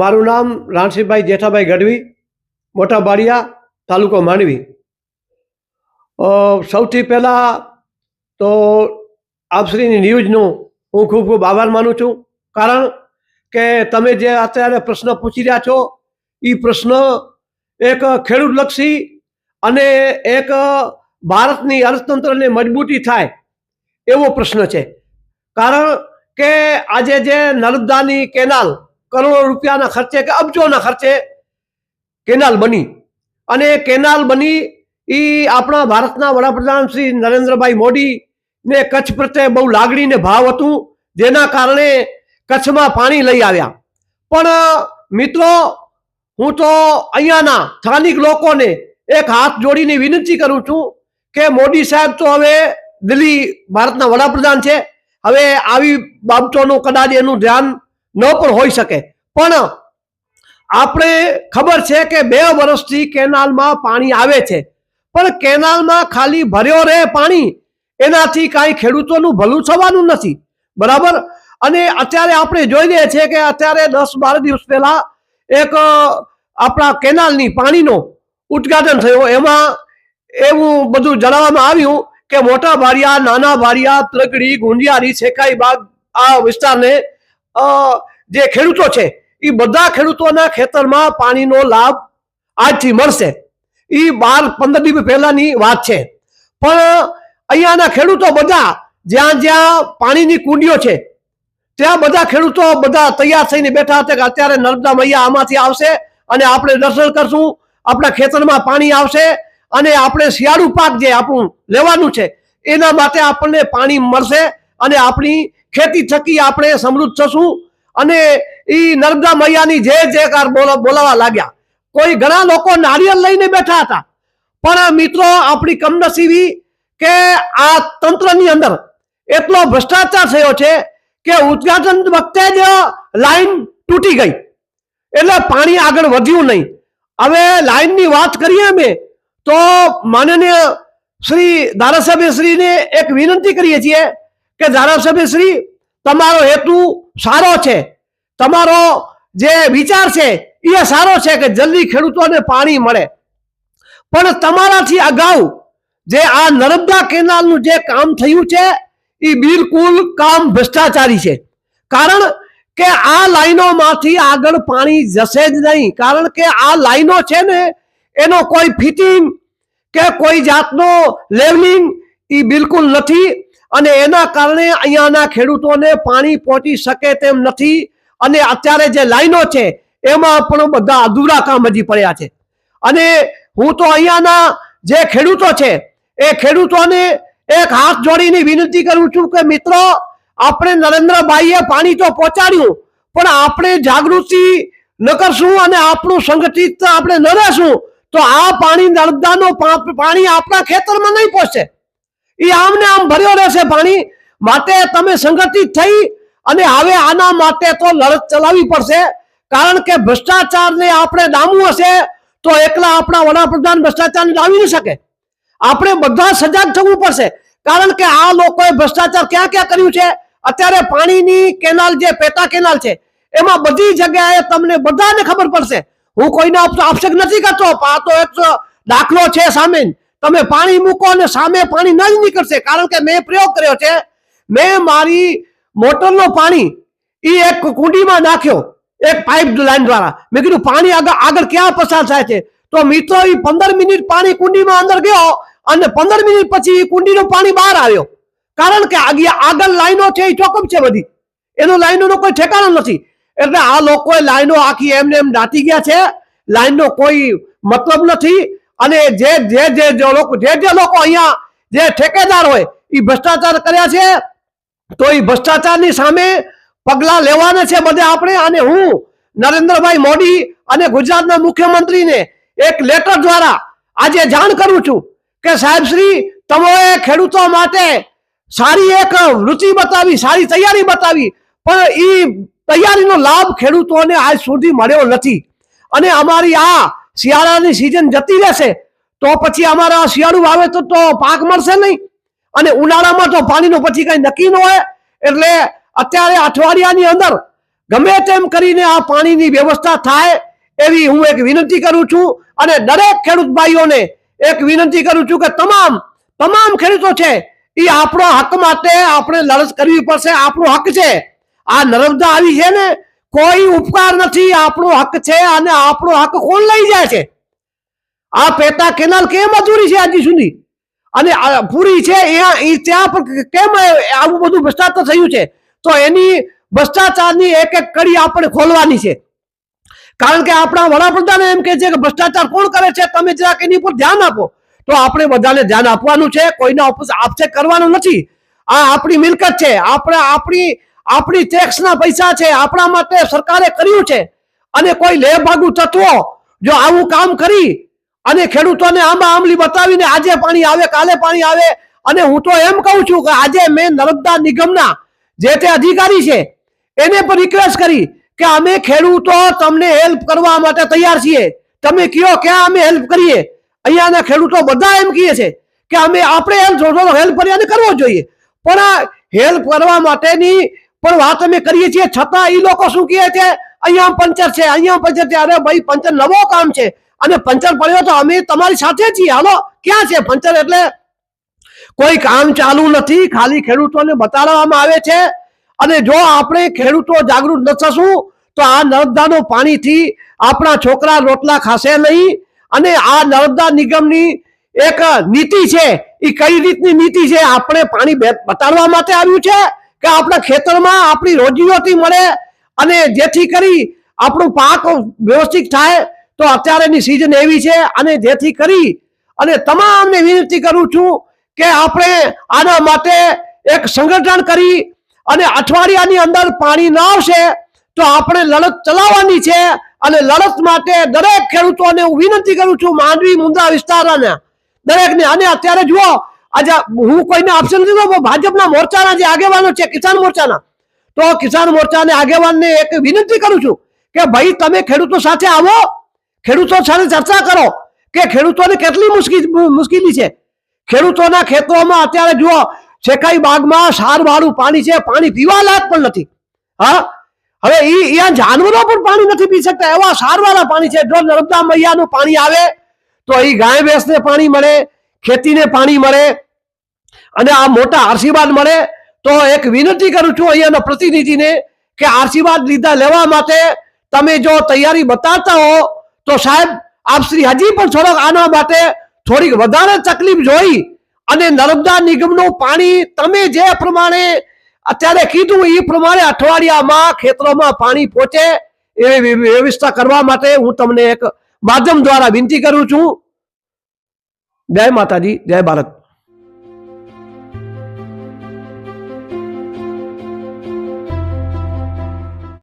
મારું નામ રાણસીભાઈ જેઠાભાઈ ગઢવી, મોટા બારિયા તાલુકો માંડવી સૌથી પહેલાં તો આપશ્રીની ન્યૂઝનું હું ખૂબ ખૂબ આભાર માનું છું. કારણ કે તમે જે અત્યારે પ્રશ્ન પૂછી રહ્યા છો એ પ્રશ્ન એક ખેડૂતલક્ષી અને એક ભારતની અર્થતંત્રને મજબૂતી થાય એવો પ્રશ્ન છે. કારણ કે આજે જે નર્મદાની કેનાલ કરોડો રૂપિયાના ખર્ચે કે અબજોના ખર્ચે કેનાલ બની. અને કેનાલ બની એ આપણા ભારતના વડાપ્રધાન શ્રી નરેન્દ્રભાઈ મોદી ને કચ્છ પ્રત્યે બહુ લાગણીને ભાવ હતું, જેના કારણે કચ્છમાં પાણી લઈ આવ્યા. પણ, મિત્રો, હું તો અહીંયાના સ્થાનિક લોકોને એક હાથ જોડીને વિનંતી કરું છું કે મોદી સાહેબ તો હવે દિલ્હી ભારતના વડાપ્રધાન છે. હવે આવી બાબતોનું કદાચ એનું ધ્યાન ન પણ હોઈ શકે. પણ આપણે ખબર છે કે બે વર્ષથી કેનાલમાં પાણી આવે છે. પણ કેનાલમાં ખાલી ભર્યો રહે પાણી, એનાથી કાંઈ ખેડૂતોનું ભલું થવાનું નથી. બરાબર? અને અત્યારે આપણે જોઈ રહ્યા છીએ કે અત્યારે દસ બાર દિવસ પહેલા એક આપણા કેનાલની પાણીનો ઉદ્ઘાટન થયું. એમાં એવું બધું જણાવવામાં આવ્યું કે મોટા ભારિયા નાના ભારિયા ત્રગડી, ગુંજિયારી, શેખાઈ બાગ આ વિસ્તારને જે ખેડૂતો છે એ બધા ખેડૂતોના ખેતરમાં પાણીનો લાભ આજથી મળશે. એ બાર પંદર દિવસ પહેલાની વાત છે. પણ અહીંયાના ખેડૂતો બધા જ્યાં જ્યાં પાણીની કુંડીઓ છે, ત્યાં બધા ખેડૂતો બધા તૈયાર થઈને બેઠા હતા કે અત્યારે નર્મદા મૈયા આમાંથી આવશે અને આપણે દર્શન કરશું. આપણા ખેતરમાં પાણી આવશે અને આપણે શિયાળુ પાક જે આપણું લેવાનું છે, એના માટે આપણને પાણી મળશે અને આપણી ખેતી થકી આપણે સમૃદ્ધ થશું અને એ નર્મદા મૈયાની જે જયકાર બોલા બોલાવા લાગ્યા. કોઈ ઘણા લોકો નારિયેળ લઈને બેઠા હતા. પણ મિત્રો આપણી કમનસીબી કે આ તંત્રની અંદર એટલો ભ્રષ્ટાચાર થયો છે કે ઉદઘાટન વખતે જ લાઈન તૂટી ગઈ. એટલે પાણી આગળ વધ્યું નહીં. હવે લાઈનની વાત કરીએ અમે, તો માનનીય શ્રી ધારાસભ્ય શ્રીને એક વિનંતી કરીએ છીએ કે ધારાસભ્ય શ્રી તમારો હેતુ સારો છે. તમારો જે વિચાર છે, એ સારો છે કે જલ્દી ખેડૂતોને પાણી મળે. પણ તમારાથી અગાઉ જે આ નર્મદા કેનાલનું જે કામ થયું છે, એ બિલકુલ કામ ભ્રષ્ટાચારી છે. કારણ કે આ લાઈનોમાંથી આગળ પાણી જશે જ નહીં. કારણ કે આ લાઈનો છે ને, એનો કોઈ ફિટિંગ કે કોઈ જાતનો લેવલિંગ એ બિલકુલ નથી. અને એના કારણે અહીંયાના ખેડૂતોને પાણી પહોંચી શકે તેમ નથી. અને અત્યારે જે લાઈનો છે, એમાં પણ બધા અધૂરા કામ હજી પડ્યા છે. અને હું તો અહીંયાના જે ખેડૂતો છે, એ ખેડૂતોને એક હાથ જોડીને વિનંતી કરું છું કે મિત્રો, આપણે નરેન્દ્રભાઈએ પાણી તો પહોંચાડ્યું, પણ આપણે જાગૃતિ ન કરશું અને આપણું સંગઠિત આપણે ન રહેશું, તો આ પાણી નર્મદાનો પાણી આપણા ખેતરમાં નહીં પહોંચે. એ આમને આમ ભર્યો રહેશે પાણી. માટે તમે સંગઠિત થઈ અને હવે આના માટે તો લડત ચલાવવી પડશે. કારણ કે ભ્રષ્ટાચારને આપણે ડામવું હશે તો એકલા આપણા વડાપ્રધાન ભ્રષ્ટાચારને ડામી ન શકે. આપણે બધા સજાગ થવું પડશે. કારણ કે આ લોકોએ ભ્રષ્ટાચાર ક્યાં ક્યાં કર્યું છે? અત્યારે પાણીની કેનાલ જે પેટા કેનાલ છે, એમાં બધી જગ્યાએ તમને બધાને ખબર પડશે. હું કોઈને આપ- આક્ષેપ નથી કરતો આ તો એક દાખલો છે સામે તમે પાણી મૂકો અને સામે પાણી ન જ નીકળશે. કારણ કે મેં પ્રયોગ કર્યો છે. મેં મારી મોટરનું પાણી એ એક કુંડીમાં નાખ્યો. એક પાઇપ લાઈન દ્વારા. મેં કીધું, પાણી આગળ આગળ ક્યાં પસાર થાય છે? તો મિત્રો એ પંદર મિનિટ પાણી કુંડીમાં અંદર ગયો અને પંદર મિનિટ પછી એ કુંડીનું પાણી બહાર આવ્યો. કારણ કે આગળ લાઈનો છે એ ચોકમ છે બધી. એનો લાઈનોનો કોઈ ઠેકાણો નથી. એટલે આ લોકોએ લાઈનો આખી એમને એમ દાટી ગયા છે. લાઈનનો કોઈ મતલબ નથી. અને જે જે જે લોકો જે જે લોકો અહીંયા જે ઠેકેદાર હોય એ ભ્રષ્ટાચાર કર્યા છે, તો એ ભ્રષ્ટાચારની સામે પગલાં લેવાના છે બધે આપણે. અને હું નરેન્દ્રભાઈ મોદી અને ગુજરાતના મુખ્યમંત્રીને એક લેટર દ્વારા આજે જાણ કરું છું કે સાહેબ શ્રી તમે ખેડૂતો માટે સારી એક રુચિ બતાવી, સારી તૈયારી બતાવી, પણ એ તૈયારીનો લાભ ખેડૂતોને આજ સુધી મળ્યો નથી. અને અમારી આ શિયાળાની સિઝન જતી રહેશે, તો પછી અમારા શિયાળુ વાવે તો પાક મળશે નહીં. અને ઉનાળામાં તો પાણીનો પછી કઈ નક્કી ન હોય. એટલે અત્યારે અઠવાડિયાની અંદર ગમે તેમ કરીને આ પાણીની વ્યવસ્થા થાય એવી હું એક વિનંતી કરું છું. અને દરેક ખેડૂત ભાઈઓને એક વિનંતી કરું છું કે તમામ તમામ ખેડૂતો છે, એ આપણો હક માટે આપણે લડત કરવી પડશે, આપણો હક છે. આ નર્મદા આવી છે ને કોઈ ઉપકાર નથી, આપણો હક છે અને આપણો હક કોણ લઈ જાય છે? આ પેટા કેનાલ કેમ અધૂરી છે હજી સુધી? અને પૂરી છે, એ ત્યાં પણ કેમ આવું બધું ભ્રષ્ટાચાર થયું છે? તો એની ભ્રષ્ટાચારની એક એક કડી આપણે ખોલવાની છે. કારણ કે આપણા વડાપ્રધાન એમ કે છે કે ભ્રષ્ટાચાર કોણ કરે છે? તમે જરાક એની પર ધ્યાન આપો. તો આપણે બધાને ધ્યાન આપવાનું છે, કોઈના ઉપર આક્ષેપ કરવાનો નથી. આ આપણી મિલકત છે. આપણે, આપણી આપણી ટેક્સના પૈસા છે, આપણા માટે સરકારે કર્યું છે. અને કોઈ લેભાગુ તત્વો જો આવું કામ કરી અને ખેડૂતોને આંબા આંબલી બતાવીને આજે પાણી આવે, કાલે પાણી આવે, અને હું તો એમ કહું છું કે આજે મેં નર્મદા નિગમના જે તે અધિકારી છે, એને પણ રિક્વેસ્ટ કરી કે અમે ખેડૂતો તમને હેલ્પ કરવા માટે તૈયાર છીએ. તમે કયો ક્યાં અમે હેલ્પ કરીએ? અહીંયાના ખેડૂતો બધા એમ કહે છે કે અમે આપણે હેલ્પ હેલ્પ કરી અને કરવો જોઈએ. પણ આ હેલ્પ કરવા માટેની પણ વાત અમે કરીએ છીએ, છતાં એ લોકો શું કહે છે? અહીંયા પંચર છે, અહીંયા પંચર છે. અરે ભાઈ, પંચર નવો કામ છે. અને પંચર પડ્યો તો અમે તમારી સાથે છીએ. હાલો, ક્યાં છે પંચર એટલે? કોઈ કામ ચાલુ નથી, ખાલી ખેડૂતોને બતાડવામાં આવે છે. અને જો આપણે ખેડૂતો જાગૃત ન થશું, તો આ નર્મદાનું પાણીથી આપણા છોકરા રોટલા ખાશે નહીં. અને આ નર્મદા નિગમની એક નીતિ છે એ કઈ રીતની નીતિ છે? આપણે પાણી બતાડવા માટે આવ્યું છે. કે આપણા ખેતરમાં આપણી રોજીરોટી મળે અને જેથી કરી આપણું પાક વ્યવસ્થિત થાય, તો અત્યારેની સિઝન એવી છે અને જેથી કરી અને તમામને વિનંતી કરું છું કે આપણે આના માટે એક સંગઠન કરી અને અઠવાડિયાની અંદર પાણી ન આવશે, તો આપણે લડત ચલાવવાની છે અને લડત માટે દરેક ખેડૂતોને હું વિનંતી કરું છું માંડવી મુંદ્રા વિસ્તારના દરેકને. અને અત્યારે જુઓ આજે હું કોઈને ઓપ્શન દેતો, ભાજપના મોરચાના જે આગેવાનો છે કિસાન મોરચાના તો કિસાન મોરચાને આગેવાનને એક વિનંતી કરું છું કે ભાઈ તમે ખેડૂતો સાથે આવો ખેડૂતો સાથે ચર્ચા કરો કે ખેડૂતોને કેટલી મુશ્કેલી મુશ્કેલી છે. ખેડૂતોના ખેતરોમાં અત્યારે જુઓ શેખાઈ બાગમાં સારવાળું પાણી છે પાણી પીવા લાયક પણ નથી. હા? હવે ઈ અહીંયા જાનવરો પણ પાણી નથી પી શકતા એવા સારવાળા પાણી છે. જો નર્મદા મૈયાનું પાણી આવે તો એ ગાય ભેંસને પાણી મળે ખેતીને પાણી મળે અને આ મોટા આશીર્વાદ મળે તો એક વિનંતી કરું છું અહીંયાના પ્રતિનિધિને કે આશીર્વાદ લીધા લેવા માટે તમે જો તૈયારી બતાવતા હો, તો સાહેબ, આપ શ્રી હજી પણ થોડોક આના માટે થોડીક વધારે તકલીફ જોઈ અને નર્મદા નિગમનું પાણી તમે જે પ્રમાણે અત્યારે કીધું એ પ્રમાણે અઠવાડિયામાં ખેતરોમાં પાણી પહોંચે એવી વ્યવસ્થા કરવા માટે હું તમને એક માધ્યમ દ્વારા વિનંતી કરું છું. જય માતાજી, જય ભારત.